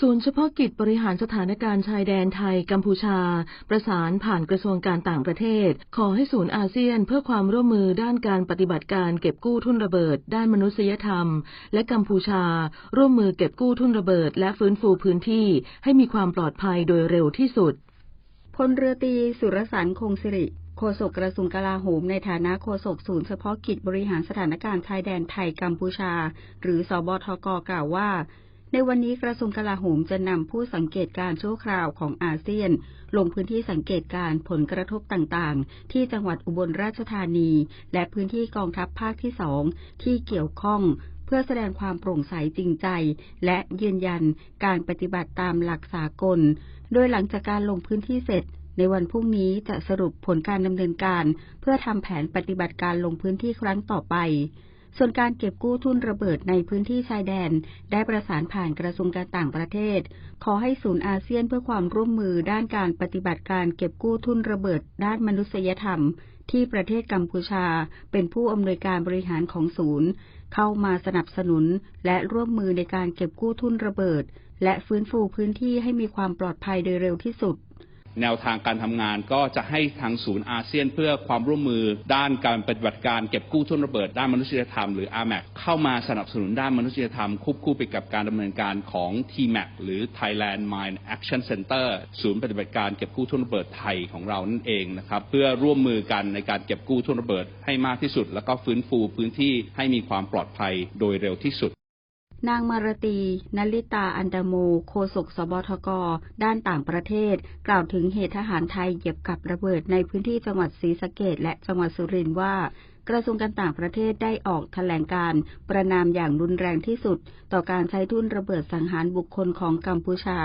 ศูนย์เฉพาะกิจบริหารสถานการณ์ชายแดนไทยกัมพูชา ประสานผ่านกระทรวงการต่างประเทศ ขอให้ศูนย์อาเซียนเพื่อความร่วมมือด้านการปฏิบัติการเก็บกู้ทุนระเบิด ด้านมนุษยธรรม และกัมพูชา ร่วมมือเก็บกู้ทุนระเบิด และฟื้นฟูพื้นที่ ให้มีความปลอดภัยโดยเร็วที่สุดพลเรือตรีสุรสันคงสิริโฆษกกระทรวงกลาโหมในฐานะโฆษกศูนย์เฉพาะกิจบริหารสถานการณ์ชายแดนไทยกัมพูชา หรือสบทกกล่าวว่า ในวันนี้กระทรวงกลาโหมจะนำผู้สังเกตการชั่วคราวของอาเซียน ลงพื้นที่สังเกตการผลกระทบต่างๆ ที่จังหวัดอุบลราชธานี และพื้นที่กองทัพภาคที่สองที่เกี่ยวข้องเพื่อแสดงความโปร่งใสจริงใจ และยืนยันการปฏิบัติตามหลักสากล โดยหลังจากการลงพื้นที่เสร็จ ในวันพรุ่งนี้จะสรุปผลการดำเนินการ เพื่อทำแผนปฏิบัติการลงพื้นที่ครั้งต่อไป ส่วนการเก็บกู้ทุนระเบิดในพื้นที่ชายแดน ได้ประสานผ่านกระทรวงการต่างประเทศ ขอให้ศูนย์อาเซียนเพื่อความร่วมมือด้านการปฏิบัติการเก็บกู้ทุนระเบิดด้านมนุษยธรรม ที่ประเทศกัมพูชา เป็นผู้อำนวยการบริหารของศูนย์ เข้ามาสนับสนุนและร่วมมือในการเก็บกู้ทุนระเบิด และฟื้นฟูพื้นที่ให้มีความปลอดภัยโดยเร็วที่สุด แนวทางการทำงานก็จะให้ทางศูนย์อาเซียนเพื่อความร่วมมือด้านการปฏิบัติการเก็บกู้ทุนระเบิดด้านมนุษยธรรมหรือ RMAC เข้ามาสนับสนุนด้านมนุษยธรรมควบคู่ไปกับการดำเนินการของ TMAC หรือ Thailand Mine Action Center ศูนย์ปฏิบัติการเก็บกู้ทุนระเบิดไทยของเรานั่นเองนะครับเพื่อร่วมมือกันในการเก็บกู้ทุนระเบิดให้มากที่สุด แล้วก็ฟื้นฟูพื้นที่ให้มีความปลอดภัยโดยเร็วที่สุด นางมารตีนลิตาอันดาโมโฆษกสบทก ด้านต่างประเทศ กล่าวถึงเหตุทหารไทยเหยียบกับระเบิดในพื้นที่จังหวัดศรีสะเกดและจังหวัดสุรินทร์ว่ากระทรวงการต่างประเทศได้ออกแถลงการประนามอย่างรุนแรงที่สุด ต่อการใช้ทุนระเบิดสังหารบุคคลของกัมพูชา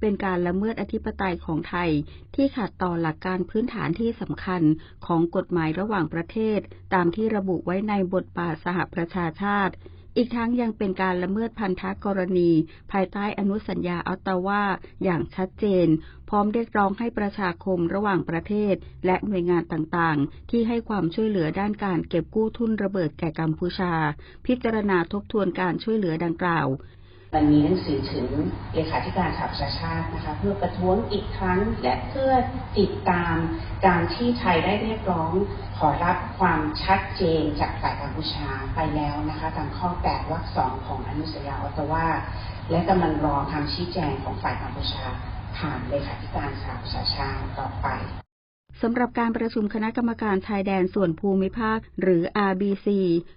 เป็นการละเมิดอธิปไตยของไทย ที่ขัดต่อหลักการพื้นฐานที่สำคัญของกฎหมายระหว่างประเทศ ตามที่ระบุไว้ในบทบาทสหประชาชาติ อีกทั้งยังเป็นการละเมิดพันธกรณี ภายใต้อนุสัญญาอัตาวาอย่างชัดเจน พร้อมเรียกร้องให้ประชาคมระหว่างประเทศ และหน่วยงานต่างๆ ที่ให้ความช่วยเหลือด้านการเก็บกู้ทุนระเบิดแก่กัมพูชา พิจารณาทบทวนการช่วยเหลือดังกล่าว มันมีหนังสือถึงเลขาธิการสหประชาชาตินะคะเพื่อประท้วงอีกครั้งและเพื่อติดตามการที่ไทยได้เรียกร้อง ขอรับความชัดเจนจากฝ่ายกัมพูชาไปแล้วนะคะตามข้อ 8 วรรคสองของอนุสัญญาออตตวาและกำลังรอคำชี้แจงของฝ่ายกัมพูชาผ่านเลขาธิการสหประชาชาติต่อไป สำหรับการประชุมคณะกรรมการชายแดนส่วนภูมิภาค หรือ RBC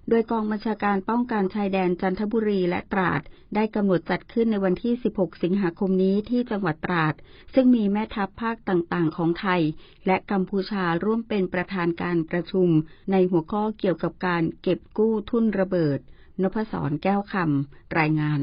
โดยกองบัญชาการป้องกันชายแดนจันทบุรีและตราด ได้กำหนดจัดขึ้นในวันที่ 16 สิงหาคมนี้ที่จังหวัดตราด ซึ่งมีแม่ทัพภาคต่างๆ ของไทย และกัมพูชาร่วมเป็นประธานการประชุม ในหัวข้อเกี่ยวกับการเก็บกู้ทุนระเบิด นพศรแก้วคำรายงาน